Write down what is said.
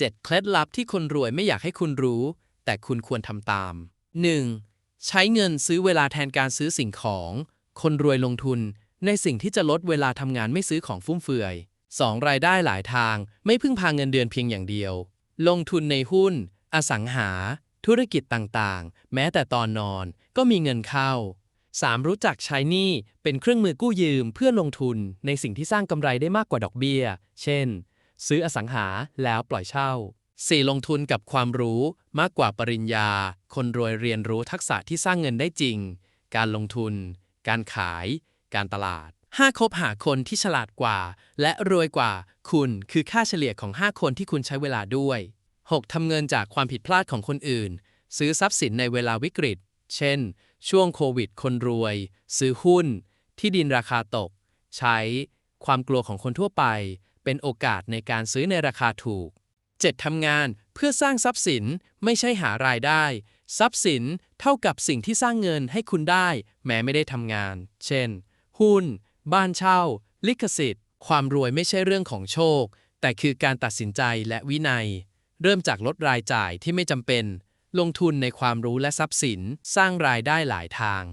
7 เคล็ดลับที่คนรวยไม่อยากให้คุณรู้ แต่คุณควรทำตาม 1. ใช้เงินซื้อเวลาแทนการซื้อสิ่งของ คนรวยลงทุนในสิ่งที่จะลดเวลาทำงานไม่ซื้อของฟุ่มเฟือย 2. รายได้หลายทางไม่พึ่งพาเงินเดือนเพียงอย่างเดียว ลงทุนในหุ้น อสังหา ธุรกิจต่างๆ แม้แต่ตอนนอนก็มีเงินเข้า 3. รู้จักใช้หนี้เป็นเครื่องมือกู้ยืมเพื่อลงทุนในสิ่งที่สร้างกำไรได้มากกว่าดอกเบี้ย เช่น ซื้ออสังหาแล้วปล่อยเช่า 4. ลงทุนกับความรู้มากกว่าปริญญา คนรวยเรียนรู้ทักษะที่สร้างเงินได้จริง การลงทุน การขาย การตลาด 5. คบหาคนที่ฉลาดกว่า และรวยกว่า คุณคือค่าเฉลี่ยของ 5 คนที่คุณใช้เวลาด้วย 6. ทำเงินจากความผิดพลาดของคนอื่น ซื้อทรัพย์สินในเวลาวิกฤต เช่น ช่วงโควิด คนรวย ซื้อหุ้น ที่ดินราคาตก ใช้ ความกลัวของคนทั่วไป เป็นโอกาสในการซื้อในราคาถูก 7. ทำงานเพื่อสร้างทรัพย์สินไม่ใช่หารายได้ ทรัพย์สินเท่ากับสิ่งที่สร้างเงินให้คุณได้ แม้ไม่ได้ทำงาน เช่น หุ้น บ้านเช่า ลิขสิทธิ์ ความรวยไม่ใช่เรื่องของโชค แต่คือการตัดสินใจและวินัย เริ่มจากลดรายจ่ายที่ไม่จำเป็น ลงทุนในความรู้และทรัพย์สิน สร้างรายได้หลายทาง